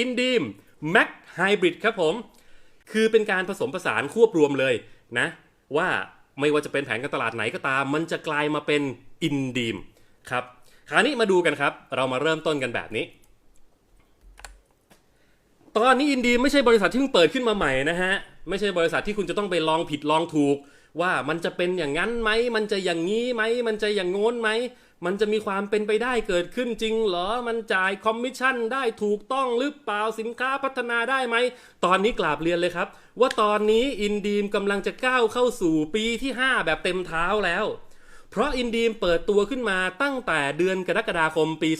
อินดีมแม็กไฮบริดครับผม คือเป็นการผสมผสานควบรวมเลยนะ ว่าไม่ว่าจะเป็นแผนการตลาดไหนก็ตาม มันจะกลายมาเป็นอินดีมครับ คราวนี้มาดูกันครับ เรามาเริ่มต้นกันแบบนี้ ตอนนี้อินดีมไม่ใช่บริษัทที่เพิ่งเปิดขึ้นมาใหม่นะฮะ ไม่ใช่บริษัทที่คุณจะต้องไปลองผิดลองถูก ว่ามันจะเป็นอย่างนั้นไหมมันจะอย่างนี้ไหมมันจะอย่างโน้นไหม มันจะมีความเป็นไปได้เกิดขึ้นจริงเหรอ มันจ่ายคอมมิชชั่นได้ถูกต้องหรือเปล่าสินค้าพัฒนาได้ไหม ตอนนี้กราบเรียนเลยครับ ว่าตอนนี้อินดีมกำลังจะก้าวเข้าสู่ปีที่ 5 แบบเต็มเท้าแล้ว เพราะอินดีมเปิดตัวขึ้นมาตั้งแต่เดือนกรกฎาคมปี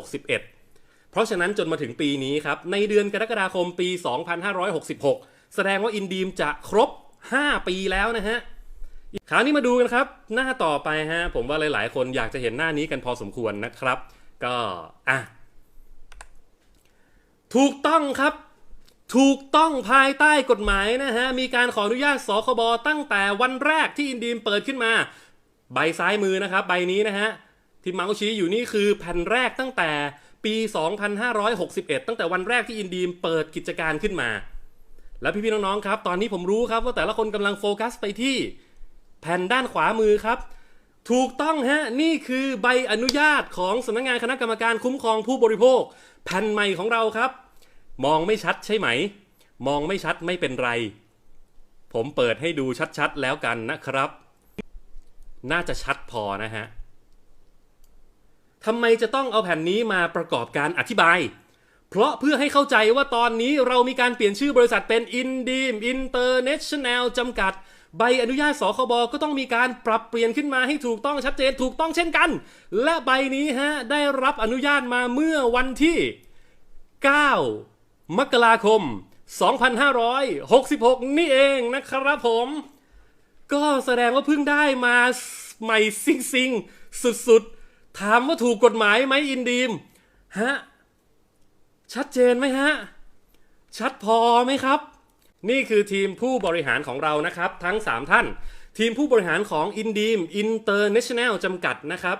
2561 เพราะฉะนั้นจนมาถึงปีนี้ครับ ในเดือนกรกฎาคมปี 2566 แสดงว่าอินดีมจะครบ 5 ปีแล้วนะฮะ คราวนี้มาดูกันครับ หน้าต่อไปฮะ ผมว่าหลาย ๆ คนอยากจะเห็นหน้านี้กันพอสมควรนะครับ ก็อะถูกต้องครับ ถูกต้องภายใต้กฎหมายนะฮะ มีการขออนุญาตสคบตั้งแต่วันแรกที่อินดีมเปิดขึ้นมา ใบซ้ายมือนะครับ ใบนี้นะฮะ ที่เมาส์ชี้อยู่นี่คือแผ่นแรกตั้งแต่ปี 2561 ตั้งแต่วันแรกที่อินดีมเปิดกิจการขึ้นมา แล้วพี่ๆน้องๆครับ ตอนนี้ผมรู้ครับว่าแต่ละคนกำลังโฟกัสไปที่ แผ่นด้านขวามือครับ ถูกต้องฮะนี่คือใบอนุญาตของสำนักงานคณะกรรมการคุ้มครองผู้บริโภค แผ่นใหม่ของเราครับ มองไม่ชัดใช่ไหม มองไม่ชัดไม่เป็นไร ผมเปิดให้ดูชัดๆแล้วกันนะครับ น่าจะชัดพอนะฮะทำไมจะต้องเอาแผ่นนี้มาประกอบการอธิบาย เพราะเพื่อให้เข้าใจว่าตอนนี้เรามีการเปลี่ยนชื่อบริษัทเป็น Indeem International จำกัด ใบอนุญาตสคบก็ต้องมีการปรับเปลี่ยนขึ้นมาให้ถูกต้องชัดเจนถูกต้องเช่นกัน และใบนี้ฮะได้รับอนุญาตมาเมื่อวันที่ 9 มกราคม 2566 นี่เองนะครับผม ก็แสดงว่าเพิ่งได้มาใหม่ซิงซิงสุดๆ ถามว่าถูกกฎหมายไหมอินดีมฮะชัดเจนไหมฮะ ชัดพอไหมครับ นี่คือทีมผู้บริหารของเรานะครับ ทั้ง 3 ท่าน ทีมผู้บริหารของ i n d e e m International จำกัดนะครับ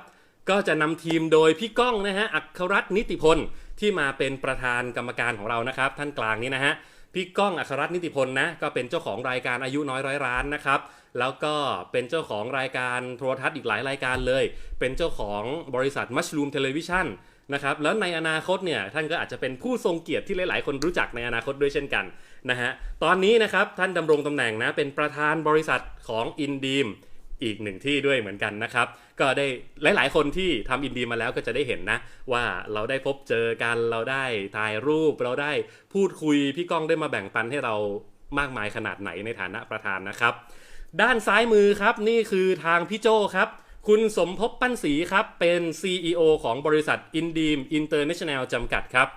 ก็จะนำทีมโดยพี่ก้องนะฮะอัครรัตน์นิติพลที่มาเป็นประธานกรรมการของเรานะครับ ท่านกลางนี้นะฮะพี่ก้องอัครรัตน์นิติพลนะก็เป็นเจ้าของรายการอายุน้อยร้อยร้านนะครับ แล้วก็เป็นเจ้าของรายการโทรทัศน์อีกหลายรายการเลย เป็นเจ้าของบริษัท Mushroom Television น นะครับแล้วในอนาคตเนี่ยท่านก็อาจจะเป็นผู้ทรงเกียรติที่หลาย ๆ คนรู้จักในอนาคตด้วยเช่นกันนะฮะตอนนี้นะครับท่านดำรงตำแหน่งนะเป็นประธานบริษัทของอินดีมอีกหนึ่งที่ด้วยเหมือนกันนะครับ ก็ได้หลาย ๆ คนที่ทำอินดีมมาแล้วก็จะได้เห็นนะ ว่าเราได้พบเจอกันเราได้ถ่ายรูป เราได้พูดคุยพี่ก้องได้มาแบ่งปันให้เรามากมายขนาดไหนในฐานะประธานนะครับ ด้านซ้ายมือครับนี่คือทางพี่โจครับ คุณสมภพปั้นศรีครับ เป็น CEO ของบริษัท Indeem International จำกัดครับ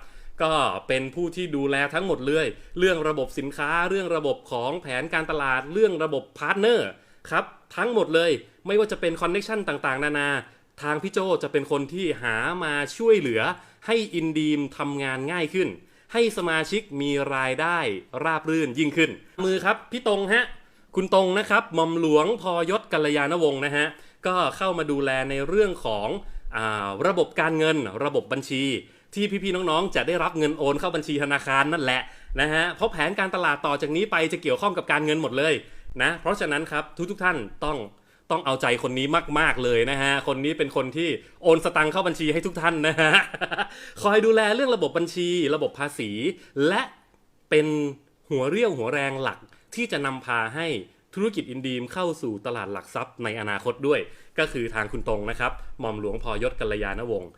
ก็เป็นผู้ที่ดูแลทั้งหมดเลย เรื่องระบบสินค้า เรื่องระบบของแผนการตลาด เรื่องระบบพาร์ทเนอร์ครับ ทั้งหมดเลย ไม่ว่าจะเป็นคอนเน็ชันต่างๆ นานา ทางพี่โจจะเป็นคนที่หามาช่วยเหลือ ให้ Indeem ทำงานง่ายขึ้น ให้สมาชิกมีรายได้ราบรื่นยิ่งขึ้น มือครับ พี่ตรงฮะ คุณตรงนะครับหม่อมหลวงพอยศกัลยาณวงศ์นะฮะ ก็เข้ามาดูแลในเรื่องของอระบบการเงิน ระบบบัญชี ที่พี่ๆน้องๆ จะได้รับเงินโอนเข้าบัญชีธนาคารนั่นแหละนะฮะเพราะแผนการตลาดต่อจากนี้ไปจะเกี่ยวข้องกับการเงินหมดเลยนะเพราะฉะนั้นครับทุกๆท่านต้องต้องเอาใจคนนี้มากๆเลยนะฮะ คนนี้เป็นคนที่โอนสตังค์เข้าบัญชีให้ทุกท่านนะฮะ คอยดูแลเรื่องระบบบัญชี ระบบภาษี และเป็นหัวเรี่ยวหัวแรงหลักที่จะนำพาให้ ธุรกิจอินดีมเข้าสู่ตลาดหลักทรัพย์ในอนาคตด้วย ก็คือทางคุณตรงนะครับหม่อมหลวงพอยศกัลยาณวงศ์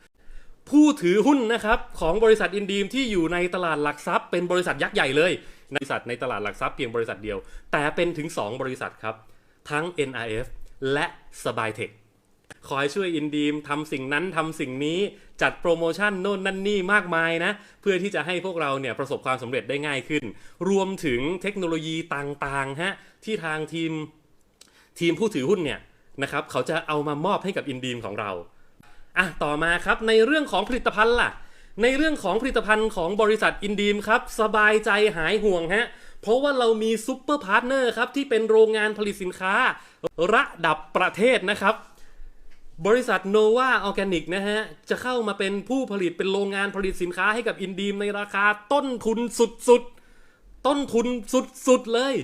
ผู้ถือหุ้นนะครับของบริษัทอินดีมที่อยู่ในตลาดหลักทรัพย์ เป็นบริษัทยักษ์ใหญ่เลยบริษัทในตลาดหลักทรัพย์เพียงบริษัทเดียว แต่เป็นถึง 2 บริษัทครับ ทั้ง NRF และสบายเทค คอยช่วยอินดีมทำสิ่งนั้นทำสิ่งนี้จัดโปรโมชั่นโน่นนั่นนี่มากมายนะ เพื่อที่จะให้พวกเราเนี่ยประสบความสำเร็จได้ง่ายขึ้น รวมถึงเทคโนโลยีต่างๆฮะที่ทางทีมทีมผู้ถือหุ้นเนี่ยนะครับเขาจะเอามามอบให้กับอินดีมของเราอะต่อมาครับในเรื่องของผลิตภัณฑ์ล่ะ ในเรื่องของผลิตภัณฑ์ของบริษัทอินดีมครับสบายใจหายห่วงฮะเพราะว่าเรามีซูเปอร์พาร์ทเนอร์ครับที่เป็นโรงงานผลิตสินค้าระดับประเทศนะครับ บริษัท Nova Organic นะฮะ จะเข้ามาเป็นผู้ผลิตเป็นโรงงานผลิตสินค้าให้กับอินดีมในราคาต้นทุนสุดๆ ต้นทุนสุดๆ เลย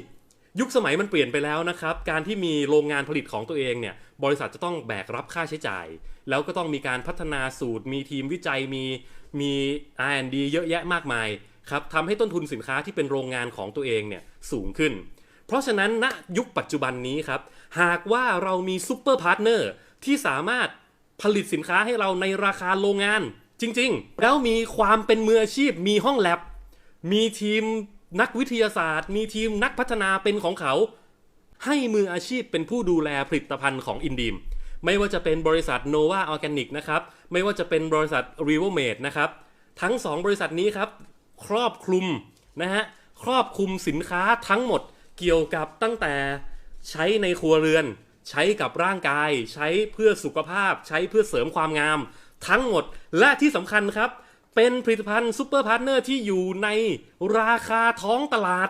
ยุคสมัยมันเปลี่ยนไปแล้วนะครับ การที่มีโรงงานผลิตของตัวเองเนี่ย บริษัทจะต้องแบกรับค่าใช้จ่าย แล้วก็ต้องมีการพัฒนาสูตร มีทีมวิจัย มีมี R&D เยอะแยะมากมายครับทำให้ต้นทุนสินค้าที่เป็นโรงงานของตัวเองเนี่ยสูงขึ้น เพราะฉะนั้นณยุคปัจจุบันนี้ครับ หากว่าเรามีซูเปอร์พาร์ทเนอร์ ที่สามารถผลิตสินค้าให้เราในราคาโรงงาน จริง ๆ แล้วมีความเป็นมืออาชีพ มีห้องแลบ มีทีมนักวิทยาศาสตร์ มีทีมนักพัฒนาเป็นของเขา ให้มืออาชีพเป็นผู้ดูแลผลิตภัณฑ์ของอินดีมไม่ว่าจะเป็นบริษัท Nova Organic นะครับ ไม่ว่าจะเป็นบริษัท r e v o m a d e นะครับ ทั้ง 2 บริษัทนี้ครับ ครอบคลุมนะฮะ ครอบคลุมสินค้าทั้งหมดเกี่ยวกับตั้งแต่ใช้ในครัวเรือน ใช้กับร่างกาย ใช้เพื่อสุขภาพ ใช้เพื่อเสริมความงาม ทั้งหมดและที่สำคัญครับ เป็นผลิตภัณฑ์ซูเปอร์พาร์ทเนอร์ที่อยู่ในราคาท้องตลาด